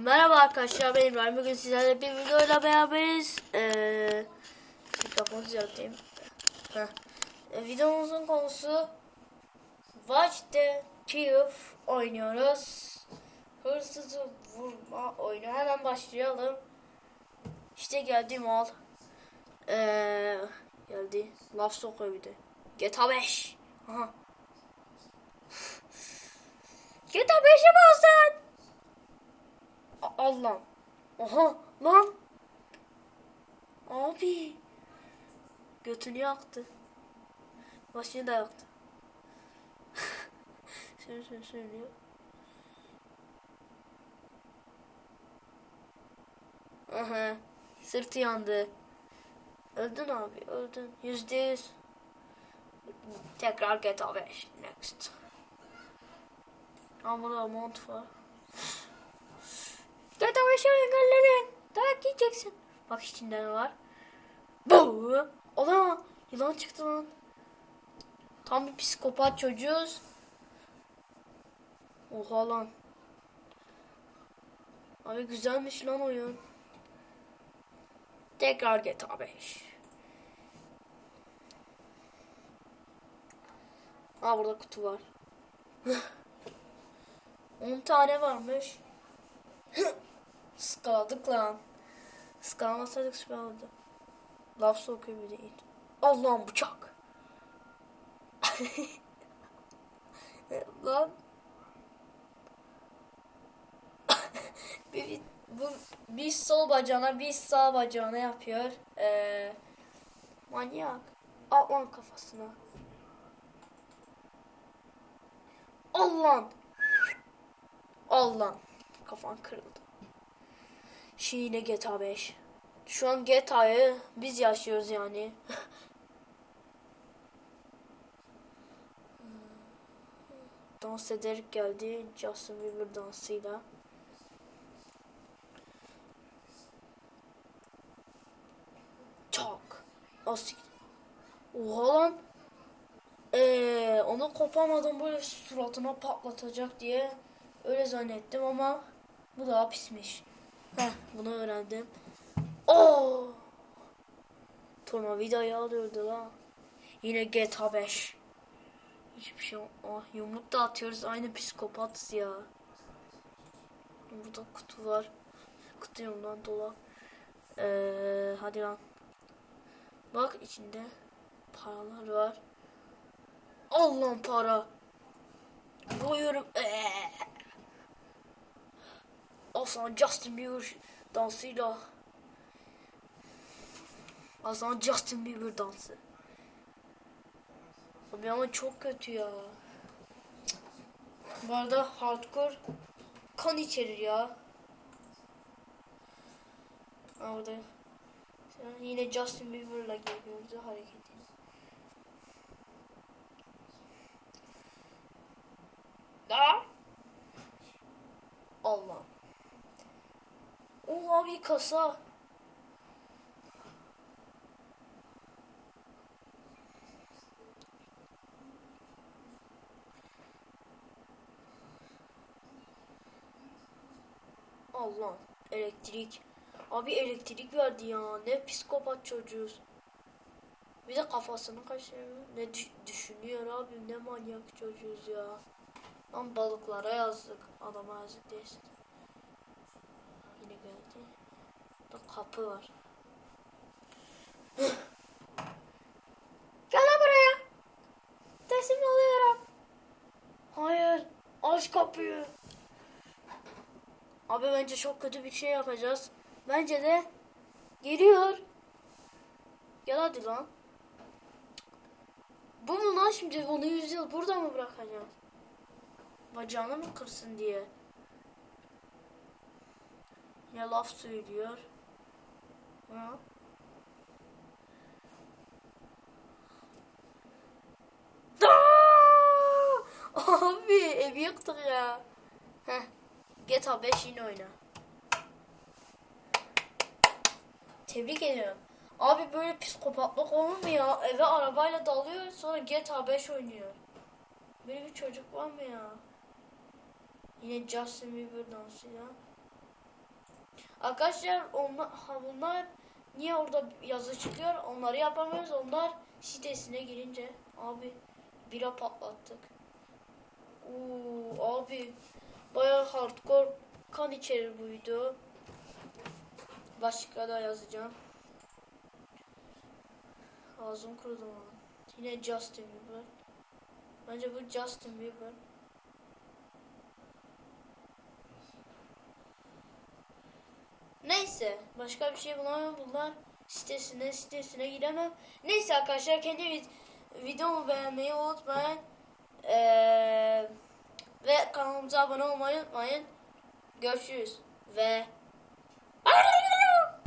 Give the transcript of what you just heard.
Merhaba arkadaşlar ben İbrahim. Bugün sizlerle bir videoyla beraberiz. Ee, mikrofonu düzelteyim. Ee, videomuzun konusu Watch the Thief oynuyoruz. Hırsızı vurma oyunu. Hemen başlayalım. İşte geldi mal. Ee, geldi. Laf sokuyor bir de. GTA 5. Aha. GTA 5'e bastın. Allah. Oha lan. Abi. Götünü yaktı. Başını da yaktı. şöyle şöyle şöyle. Aha. Sırtı yandı. Öldün abi öldün. Yüzde yüz. Tekrar GTA 5. Next. Ama burada mont var. 5'i engelledin. Dayak yiyeceksin. Bak içinde ne var. Bu. Ola yılan çıktı lan. Tam bir psikopat çocuğuz. Oha lan. Abi güzelmiş lan oyun. Tekrar GTA 5. Aa burada kutu var. 10 tane varmış. Skaladık lan. Skalamasaydık süper olurdu. Laf sokuyor bir değil. Allah'ım bıçak. lan. bir, bu bir sol bacağına bir sağ bacağına yapıyor. Ee, manyak. Al lan kafasına. Allah. Allah. Kafan kırıldı. Yine GTA 5. Şu an GTA'yı biz yaşıyoruz yani. Dans ederek geldi Justin Bieber dansıyla. Çok. Asik. Oha lan. Ee, onu kopamadım böyle suratına patlatacak diye öyle zannettim ama bu daha pismiş. Heh, bunu öğrendim. Oo! Tornavidayı alıyordu la. Yine GTA 5. Hiçbir şey ah, yumruk da atıyoruz. Aynı psikopatız ya. Burada kutu var. Kutu yumruğundan dolu. Ee, hadi lan. Bak içinde paralar var. Allah'ım para. Buyurun. Ee. Aslan Justin Bieber dansıyla. Aslan Justin Bieber dansı. Abi ama çok kötü ya. Bu arada hardcore kan içerir ya. Orada yine Justin Bieber'la geliyoruz hareketi. Da. Allah. Oha bir kasa. Allah. Elektrik. Abi elektrik verdi ya. Ne psikopat çocuğuz. Bir de kafasını kaşıyor. Ne düş- düşünüyor abi. Ne manyak çocuğuz ya. Lan balıklara yazdık. Adama yazdık değilsin. Yine geldi. Burada kapı var. Gel lan buraya. Teslim oluyorum. Hayır. Aç kapıyı. Abi bence çok kötü bir şey yapacağız. Bence de geliyor. Gel hadi lan. Bu mu lan şimdi onu yüz yıl burada mı bırakacağız? Bacağını mı kırsın diye. Yine laf söylüyor. Ha? Abi evi yıktık ya. Heh. GTA 5 yine oyna. Tebrik ediyorum. Abi böyle psikopatlık olur mu ya? Eve arabayla dalıyor sonra GTA 5 oynuyor. Böyle bir çocuk var mı ya? Yine Justin Bieber dansıyla. Arkadaşlar onlar, bunlar niye orada yazı çıkıyor? Onları yapamıyoruz. Onlar sitesine girince abi bira patlattık. Oo abi bayağı hardcore kan içerir bu. Başka da yazacağım. Ağzım kurudu lan. Yine Justin Bieber. Bence bu Justin Bieber. Neyse başka bir şey bulamam bunlar sitesine sitesine giremem. Neyse arkadaşlar kendi vid videomu beğenmeyi unutmayın. Ee, ve kanalımıza abone olmayı unutmayın. Görüşürüz ve